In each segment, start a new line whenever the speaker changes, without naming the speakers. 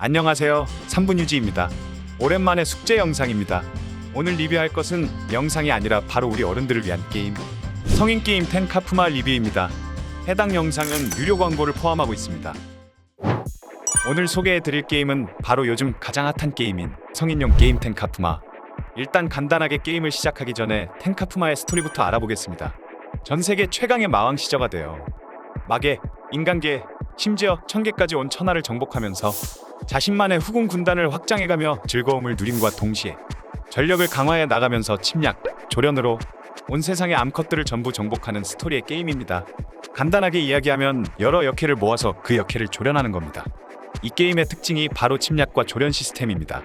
안녕하세요. 3분 유지입니다. 오랜만에 숙제 영상입니다. 오늘 리뷰할 것은 영상이 아니라 바로 우리 어른들을 위한 게임. 성인 게임 10 카프마 리뷰입니다. 해당 영상은 유료 광고를 포함하고 있습니다. 오늘 소개해 드릴 게임은 바로 요즘 가장 핫한 게임인 성인용 게임 텐 카프마. 일단 간단하게 게임을 시작하기 전에 텐 카프마의 스토리부터 알아보겠습니다. 전 세계 최강의 마왕 시저가 되어 마계, 인간계, 심지어 천계까지 온 천하를 정복하면서 자신만의 후궁 군단을 확장해가며 즐거움을 누림과 동시에 전력을 강화해 나가면서 침략, 조련으로 온 세상의 암컷들을 전부 정복하는 스토리의 게임입니다. 간단하게 이야기하면 여러 역해를 모아서 그 역해를 조련하는 겁니다. 이 게임의 특징이 바로 침략과 조련 시스템입니다.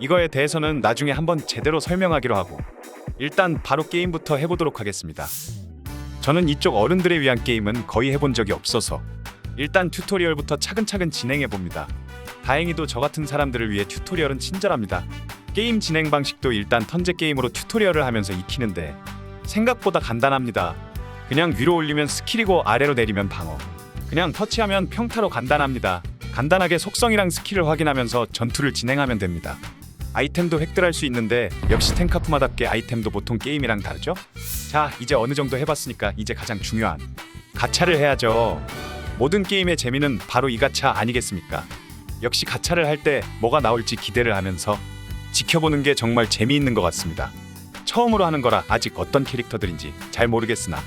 이거에 대해서는 나중에 한번 제대로 설명하기로 하고 일단 바로 게임부터 해보도록 하겠습니다. 저는 이쪽 어른들을 위한 게임은 거의 해본 적이 없어서 일단 튜토리얼부터 차근차근 진행해 봅니다. 다행히도 저 같은 사람들을 위해 튜토리얼은 친절합니다. 게임 진행 방식도 일단 턴제 게임으로 튜토리얼을 하면서 익히는데 생각보다 간단합니다. 그냥 위로 올리면 스킬이고 아래로 내리면 방어. 그냥 터치하면 평타로 간단합니다. 간단하게 속성이랑 스킬을 확인하면서 전투를 진행하면 됩니다. 아이템도 획득할 수 있는데 역시 탱카프마답게 아이템도 보통 게임이랑 다르죠? 자, 이제 어느 정도 해봤으니까 이제 가장 중요한 가차를 해야죠. 모든 게임의 재미는 바로 이 가차 아니겠습니까? 역시 가차를 할 때 뭐가 나올지 기대를 하면서 지켜보는 게 정말 재미있는 것 같습니다. 처음으로 하는 거라 아직 어떤 캐릭터들인지 잘 모르겠으나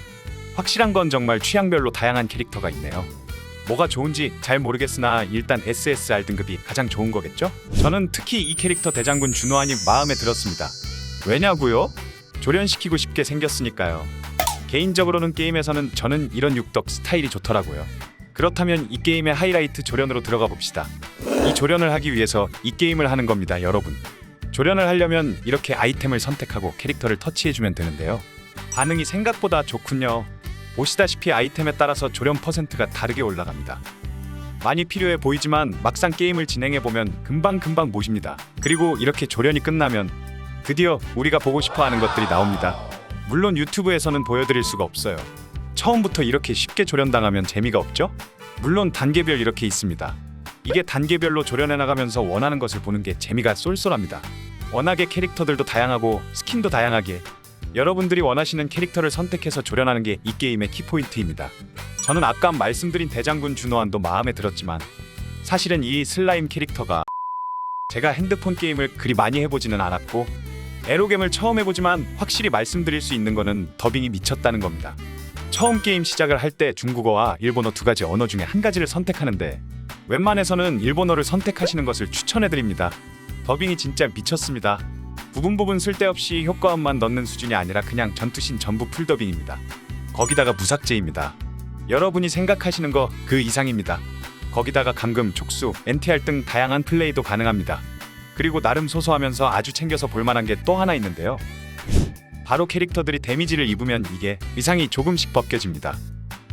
확실한 건 정말 취향별로 다양한 캐릭터가 있네요. 뭐가 좋은지 잘 모르겠으나 일단 SSR 등급이 가장 좋은 거겠죠? 저는 특히 이 캐릭터 대장군 준호안이 마음에 들었습니다. 왜냐고요? 조련시키고 싶게 생겼으니까요. 개인적으로는 게임에서는 저는 이런 육덕 스타일이 좋더라고요. 그렇다면 이 게임의 하이라이트 조련으로 들어가 봅시다. 이 조련을 하기 위해서 이 게임을 하는 겁니다, 여러분. 조련을 하려면 이렇게 아이템을 선택하고 캐릭터를 터치해주면 되는데요. 반응이 생각보다 좋군요. 보시다시피 아이템에 따라서 조련 퍼센트가 다르게 올라갑니다. 많이 필요해 보이지만 막상 게임을 진행해 보면 금방 금방 모십니다. 그리고 이렇게 조련이 끝나면 드디어 우리가 보고 싶어 하는 것들이 나옵니다. 물론 유튜브에서는 보여드릴 수가 없어요. 처음부터 이렇게 쉽게 조련당하면 재미가 없죠? 물론 단계별 이렇게 있습니다. 이게 단계별로 조련해 나가면서 원하는 것을 보는 게 재미가 쏠쏠합니다. 워낙에 캐릭터들도 다양하고 스킨도 다양하게 여러분들이 원하시는 캐릭터를 선택해서 조련하는 게 이 게임의 키포인트입니다. 저는 아까 말씀드린 대장군 준호안도 마음에 들었지만 사실은 이 슬라임 캐릭터가 제가 핸드폰 게임을 그리 많이 해보지는 않았고 에로겜을 처음 해보지만 확실히 말씀드릴 수 있는 거는 더빙이 미쳤다는 겁니다. 처음 게임 시작을 할 때 중국어와 일본어 두 가지 언어 중에 한 가지를 선택하는데 웬만해서는 일본어를 선택하시는 것을 추천해드립니다. 더빙이 진짜 미쳤습니다. 부분 부분 쓸데없이 효과음만 넣는 수준이 아니라 그냥 전투신 전부 풀더빙입니다. 거기다가 무삭제입니다. 여러분이 생각하시는 거 그 이상입니다. 거기다가 감금, 촉수, NTR 등 다양한 플레이도 가능합니다. 그리고 나름 소소하면서 아주 챙겨서 볼만한 게 또 하나 있는데요. 바로 캐릭터들이 데미지를 입으면 이게 위상이 조금씩 벗겨집니다.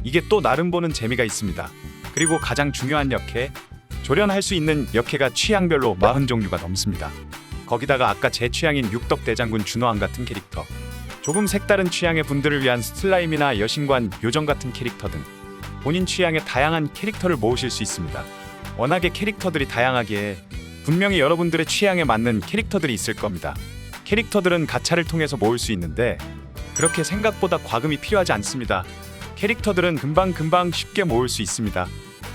이게 또 나름 보는 재미가 있습니다. 그리고 가장 중요한 역해 조련할 수 있는 역해가 취향별로 40 종류가 넘습니다. 거기다가 아까 제 취향인 육덕 대장군 준호안 같은 캐릭터 조금 색다른 취향의 분들을 위한 슬라임이나 여신관 요정 같은 캐릭터 등 본인 취향의 다양한 캐릭터를 모으실 수 있습니다. 워낙에 캐릭터들이 다양하기에 분명히 여러분들의 취향에 맞는 캐릭터들이 있을 겁니다. 캐릭터들은 가차를 통해서 모을 수 있는데 그렇게 생각보다 과금이 필요하지 않습니다. 캐릭터들은 금방금방 쉽게 모을 수 있습니다.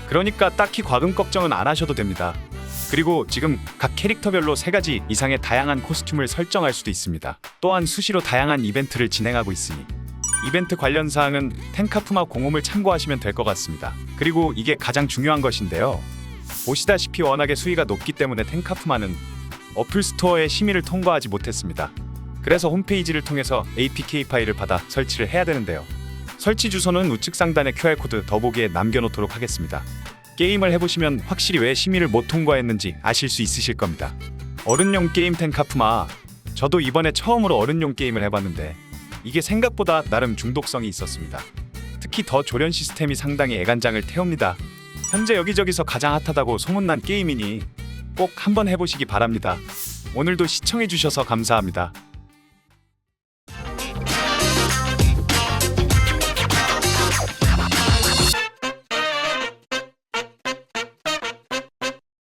그러니까 딱히 과금 걱정은 안 하셔도 됩니다. 그리고 지금 각 캐릭터별로 세 가지 이상의 다양한 코스튬을 설정할 수도 있습니다. 또한 수시로 다양한 이벤트를 진행하고 있으니 이벤트 관련 사항은 텐카프마 공홈을 참고하시면 될 것 같습니다. 그리고 이게 가장 중요한 것인데요. 보시다시피 워낙에 수위가 높기 때문에 텐카프마는 어플 스토어의 심의를 통과하지 못했습니다. 그래서 홈페이지를 통해서 APK 파일을 받아 설치를 해야 되는데요. 설치 주소는 우측 상단의 QR코드 더보기에 남겨놓도록 하겠습니다. 게임을 해보시면 확실히 왜 심의를 못 통과했는지 아실 수 있으실 겁니다. 어른용 게임 텐카프마 저도 이번에 처음으로 어른용 게임을 해봤는데 이게 생각보다 나름 중독성이 있었습니다. 특히 더 조련 시스템이 상당히 애간장을 태웁니다. 현재 여기저기서 가장 핫하다고 소문난 게임이니 꼭 한번 해보시기 바랍니다. 오늘도 시청해주셔서 감사합니다.